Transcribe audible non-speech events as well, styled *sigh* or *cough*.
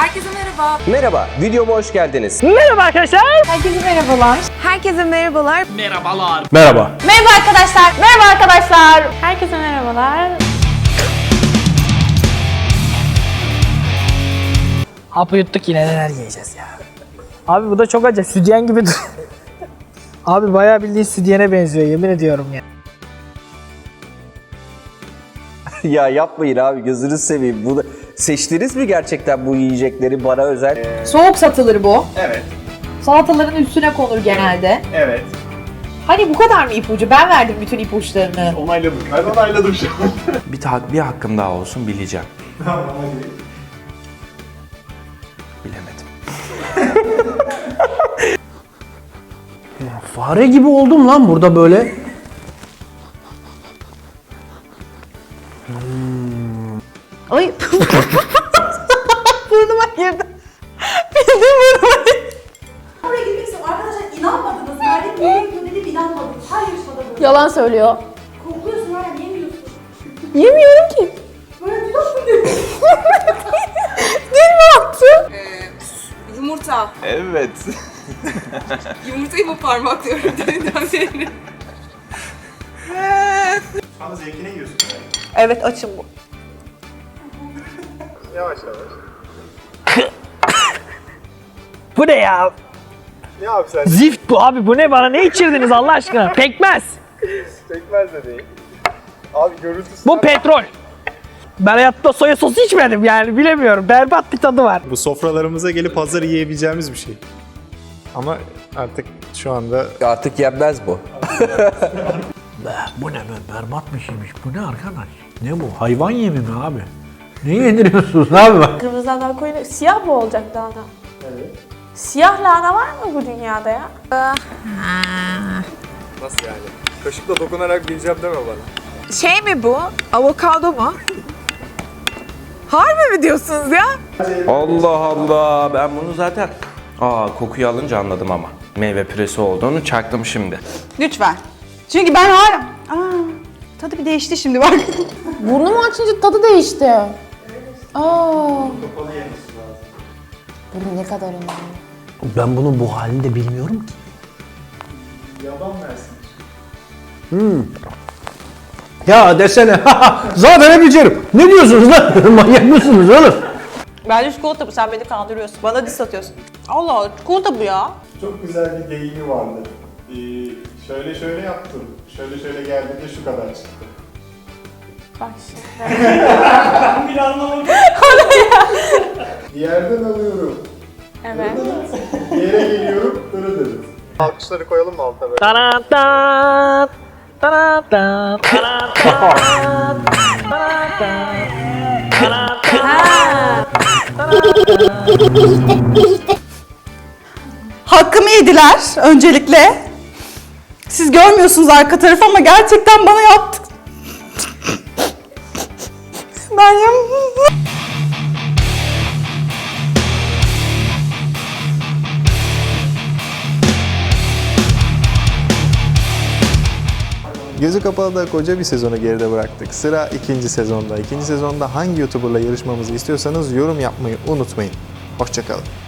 Herkese merhaba. Merhaba, videoma hoş geldiniz. Merhaba arkadaşlar. Herkese merhabalar. Herkese merhabalar. Merhaba. Merhaba arkadaşlar. Merhaba arkadaşlar. Herkese merhabalar. Hapı yuttuk yine neler yiyeceğiz ya. Abi bu da çok acı. Sütyen gibi dur. *laughs* Abi bayağı bildiğin sütyene benziyor yemin ediyorum ya. *laughs* ya yapmayın abi, gözünüzü seveyim. Bu da... Seçtiniz mi gerçekten bu yiyecekleri bana özel? Soğuk satılır bu. Evet, Salataların üstüne konur genelde. evet. Hani bu kadar mı ipucu? Ben verdim bütün ipuçlarını. Onayladım. Ben onayladım şu an. Bir, ta- bir hakkım daha olsun bileceğim. tamam hadi. Bilemedim. *laughs* Fare gibi oldum lan burada böyle. Ay. *laughs* Burnuma girdi. Bildim burnuma girdi. Oraya gitmişsin arkadaşlar inanmadınız. Verdiğim bir dedim inanmadınız. Her yarışmada böyle. Yalan söylüyor. Kokluyorsun hala yemiyorsun. Yemiyorum ki. Böyle dudaksın diyor. Dil mi attı? Yumurta. Evet. *laughs* Yumurtayı mı parmaklıyorum deminden beri? Şu anda zevkine yiyorsun. Evet açım bu. Yavaş yavaş. *coughs* Bu ne ya? Ne abi sen? Zift bu abi bu ne bana ne içirdiniz Allah aşkına? *laughs* Pekmez. Pekmez de değil. Abi görüntüsü... Bu petrol. Ben hayatta soya sosu içmedim yani bilemiyorum. Berbat bir tadı var. Bu sofralarımıza gelip hazır yiyebileceğimiz bir şey. Ama artık şu anda Artık yenmez bu. *laughs* Be, bu ne be? Berbat bir şeymiş. Bu ne arkadaş? Ne bu? Hayvan yemi mi abi? Ne yediriyorsunuz abi? Kırmızı lahana koyun. Siyah mı olacak lahana? Evet. Siyah lahana var mı bu dünyada ya? nasıl yani? Kaşıkla dokunarak bileceğim deme bana. Şey mi bu? Avokado mu? Harbi mi diyorsunuz ya? Allah Allah. Ben bunu zaten Aa kokuyu alınca anladım ama. Meyve püresi olduğunu çaktım şimdi. Lütfen. Çünkü ben hala... Aa, tadı bir değişti şimdi bak. Burnumu açınca tadı değişti. Aa. Bu ne kadar önemli. Ben bunun bu halini de bilmiyorum ki. Yaban versin. Ya desene. *laughs* Zaten hep içerim. Ne diyorsunuz lan? *laughs* Manyak mısınız oğlum? Bence çikolata bu. Sen beni kandırıyorsun. Bana diss atıyorsun. Allah Allah çikolata bu ya. Çok güzel bir deyimi vardı. Ee, şöyle şöyle yaptım. Şöyle şöyle geldiğinde şu kadar çıktı. Bak şimdi. Bir yerden alıyorum. Evet. Bir yere geliyorum. Dırı dırı. Alkışları koyalım mı alta böyle? Taran tan. Taran tan. Taran tan. Taran tan. Hakkımı yediler öncelikle. Siz görmüyorsunuz arka tarafı ama gerçekten bana yaptı. Meryem. Gözü kapalı da koca bir sezonu geride bıraktık. Sıra ikinci sezonda. İkinci sezonda hangi YouTuber'la yarışmamızı istiyorsanız yorum yapmayı unutmayın. Hoşçakalın.